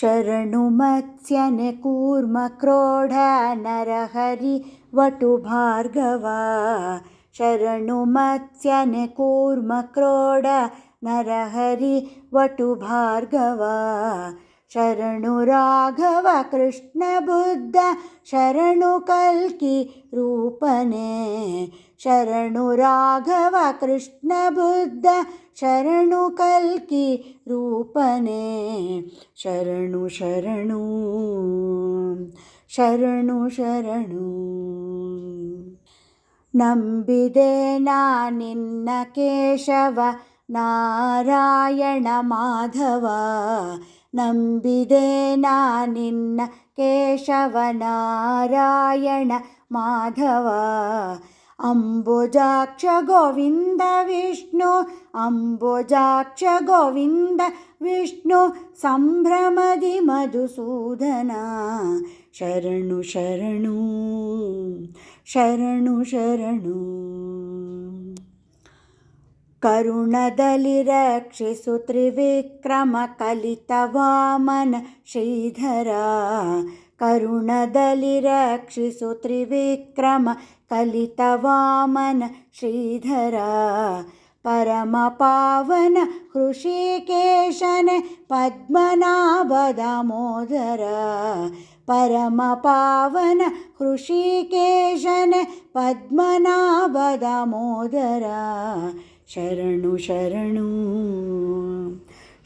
शरणुमत्स्यनकूर्मक्रोढ नरहरि वटुभार्गवा शरणुमत्स्यनकूर्मक्रोढ नरहरि वटुभार्गवा शरणु शरणुराघव कृष्णबुद्ध शरणुकल्कि रूपने। शरणु शरणुराघव कृष्णबुद्ध शरणुकल्कि रूपने। शरणु शरणु शरणु शरणु। नम्बिदेनानिन्न केशव नारायण माधव। ನಂಬಿದೆ ನಾ ನಿನ್ನ ಕೇಶವನಾರಾಯಣ ಮಾಧವ. ಅಂಬುಜಾಕ್ಷ ಗೋವಿಂದ ವಿಷ್ಣು, ಅಂಬುಜಾಕ್ಷ ಗೋವಿಂದ ವಿಷ್ಣು, ಸಂಭ್ರಮದಿ ಮಧುಸೂದನ. ಶರಣು ಶರಣು ಶರಣು ಶರಣು. करुणदलिरक्षिसु त्रिविक्रमकलितवामन श्रीधरा करुणदलिरक्षिसु त्रिविक्रमकलितवामन श्रीधरा परमपावन हृषिकेशन पद्मनाभदमोदर परमपावन हृषिकेशन पद्मनाभदमोदर शरणुशरण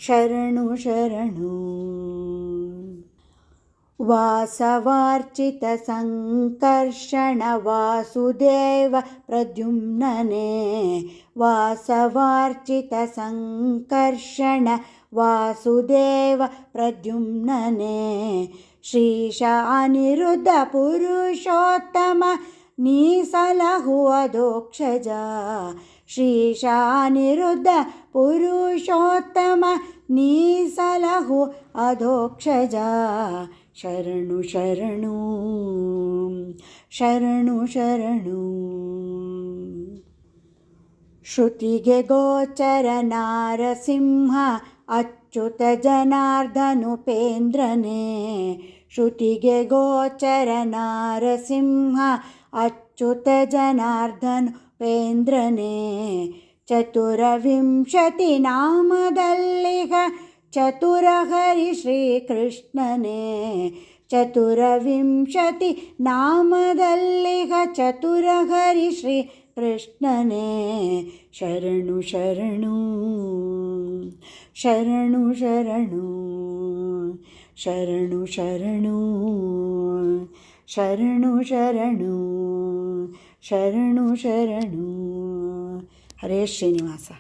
शरणुशरणसवार्चितसङ्कर्षण वासुदेव प्रद्युम्नने। वासवार्चितसङ्कर्षण वासुदेव प्रद्युम्नने। श्रीश अनिरुद्धपुरुषोत्तम नीसलहु अधोक्षजा। ಪುರುಷೋತ್ತಮ, ನೀ ಸಲಹುವದೋಕ್ಷಜ ಶ್ರೀಶ ಅನಿರುದ್ಧ ಪುರುಷೋತ್ತಮ ನೀಸಲಹು ಅಧೋಕ್ಷಜ. ಶರಣು ಶರಣು ಶರಣು ಶರಣು. ಶ್ರುತಿಗೆ ಗೋಚರ ನಾರಸಿಂಹ, ಅಚ್ಯುತ ಜನಾರ್ದನುಪೇಂದ್ರನೇ ಶ್ರುತಿಗೆ ಗೋಚರ ನಾರಸಿಂಹ, ಅಚ್ಯುತ ಜನಾರ್ದನುಪೇಂದ್ರನೇ ಚತುರವಿಂಶತಿ ನಾಮದಲ್ಲಿಗ ಚತುರ ಹರಿ ಶ್ರೀಕೃಷ್ಣನೇ, ಚತುರವಿಂಶತಿ ನಾಮದಲ್ಲಿಗ ಚತುರ ಹರಿ ಶ್ರೀ ಕೃಷ್ಣನೇ ಶರಣು ಶರಣು ಶರಣು ಶರಣು ಶರಣು ಶರಣು ಶರಣು ಶರಣು ಶರಣು ಶರಣು ಹರೇ ಶ್ರೀನಿವಾಸ